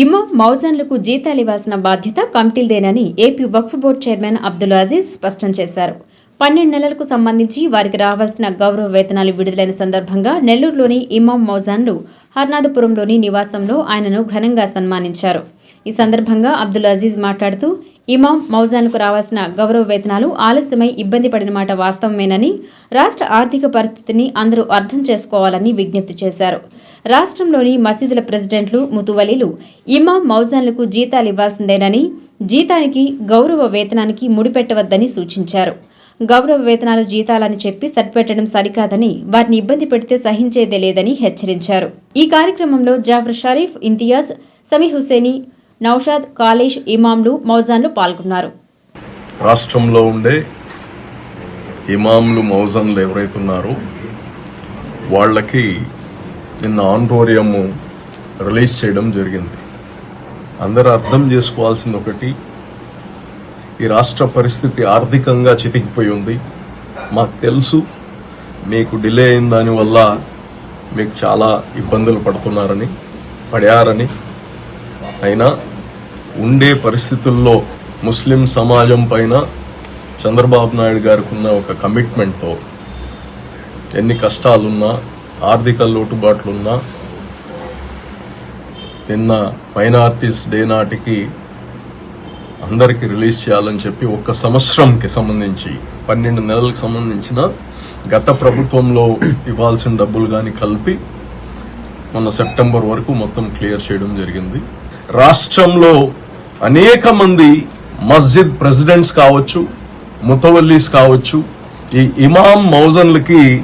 ఇమ్మం మౌజన్లకు జీతాలు ఇవ్వాల్సిన బాధ్యత కమిటీలదేనని AP Waqf board chairman Abdul Aziz స్పష్టం చేశారు. పన్నెండు నెలలకు సంబంధించి వారికి రావాల్సిన గౌరవ వేతనాలు విడుదలైన సందర్భంగా నెల్లూరులోని ఇమాం మౌజాన్లు హర్నాథపురంలోని నివాసంలో ఆయనను ఘనంగా సన్మానించారు. ఈ సందర్భంగా అబ్దుల్ అజీజ్ మాట్లాడుతూ ఇమాం మౌజాన్కు రావాల్సిన గౌరవ వేతనాలు ఆలస్యమై ఇబ్బంది పడిన మాట వాస్తవమేనని రాష్ట్ర ఆర్థిక పరిస్థితిని అందరూ అర్థం చేసుకోవాలని విజ్ఞప్తి చేశారు. రాష్ట్రంలోని మసీదుల ప్రెసిడెంట్లు ముతువలీలు ఇమాం మౌజాన్లకు జీతాలు ఇవ్వాల్సిందేనని జీతానికి గౌరవ వేతనానికి ముడిపెట్టవద్దని సూచించారు. గౌరవ వేతనాలు జీతాలని చెప్పి సరిపెట్టడం సరికాదని వారిని ఇబ్బంది పెడితే సహించేదే లేదని హెచ్చరించారు. ఈ కార్యక్రమంలో జాఫర్ షరీఫ్ ఇంతియాజ్ సమీ హుసేని నౌషాద్ కాలేష్ ఇమాంలు మౌజాన్లు పాల్గొన్నారు. రాష్ట్రంలో ఉండే ఇమాంలు మౌజన్లు ఎవరైతే ఉన్నారో వాళ్ళకి నిన్న ఆన్రోరియం రిలీజ్ చేయడం జరిగింది. అందరూ అర్థం చేసుకోవాల్సింది ఒకటి ఈ రాష్ట్ర పరిస్థితి ఆర్థికంగా చితికిపోయి ఉంది. మాకు తెలుసు మీకు డిలే అయిన దానివల్ల మీకు చాలా ఇబ్బందులు పడుతున్నారని పడారని అయినా ఉండే పరిస్థితుల్లో ముస్లిం సమాజం పైన చంద్రబాబు నాయుడు గారికి ఉన్న ఒక కమిట్మెంట్తో ఎన్ని కష్టాలున్నా ఆర్థిక లోటుబాట్లున్నా నిన్న మైనార్టీస్ డే నాటికి అందరికీ రిలీజ్ చేయాలని చెప్పి ఒక్క సంవత్సరంకి సంబంధించి పన్నెండు నెలలకు సంబంధించిన గత ప్రభుత్వంలో ఇవ్వాల్సిన డబ్బులు కానీ కలిపి మొన్న సెప్టెంబర్ వరకు మొత్తం క్లియర్ చేయడం జరిగింది. రాష్ట్రంలో అనేక మంది మస్జిద్ ప్రెసిడెంట్స్ కావచ్చు ముతవల్లీస్ కావచ్చు ఈ ఇమాం మౌజన్లకి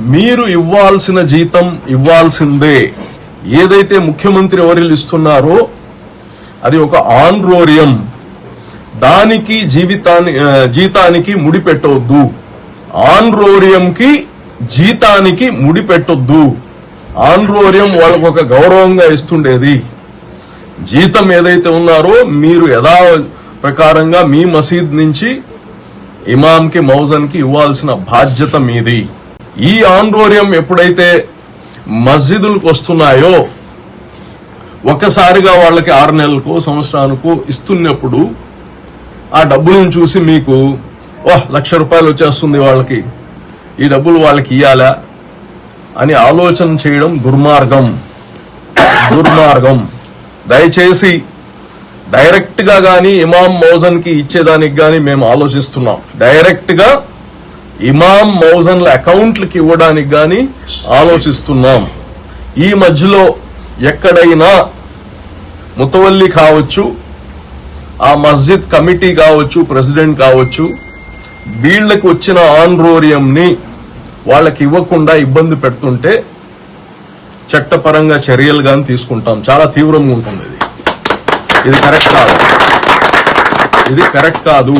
మీరు ఇవ్వాల్సిన జీతం ఇవ్వాల్సిందే. ఏదైతే ముఖ్యమంత్రి ఎవరిలు ఇస్తున్నారో అది ఒక ఆన్రోరియం. దానికి జీవితాన్ని జీతానికి ముడి పెట్టవద్దు ఆన్రోరియంకి జీతానికి ముడి పెట్టొద్దు ఆన్రోరియం వాళ్ళకు ఒక గౌరవంగా ఇస్తుండేది. జీతం ఏదైతే ఉన్నారో మీరు యథా ప్రకారంగా మీ మసీద్ నుంచి ఇమాంకి మౌజన్కి ఇవ్వాల్సిన బాధ్యత మీది. ఈ ఆండ్రోర్యం ఎప్పుడైతే మస్జిదులకు వస్తున్నాయో ఒక్కసారిగా వాళ్ళకి ఆరు నెలలకు సంవత్సరానికి ఇస్తున్నప్పుడు ఆ డబ్బులను చూసి మీకు ఓహ్ లక్ష రూపాయలు వచ్చేస్తుంది వాళ్ళకి. ఈ డబ్బులు వాళ్ళకి ఇయ్యాలా? అని ఆలోచన చేయడం దుర్మార్గం. దుర్మార్గం. దయచేసి డైరెక్ట్గా కానీ ఇమామ్ ఇమాం ఇచ్చేదానికి కానీ మేము ఆలోచిస్తున్నాం. డైరెక్ట్గా ఇమామ్ ఇమాం మౌజన్ల అకౌంట్లకి ఇవ్వడానికి కానీ ఆలోచిస్తున్నాం. ఈ మధ్యలో ఎక్కడైనా ముతవల్లి కావచ్చు ఆ మస్జిద్ కమిటీ కావచ్చు ప్రెసిడెంట్ కావచ్చు వీళ్ళకి వచ్చిన ఆన్రోరియంని వాళ్ళకి ఇవ్వకుండా ఇబ్బంది పెడుతుంటే చట్టపరంగా చర్యలు కానీ తీసుకుంటాం. చాలా తీవ్రంగా ఉంటుంది ఇది. ఇది కరెక్ట్ కాదు. ఇది కరెక్ట్ కాదు.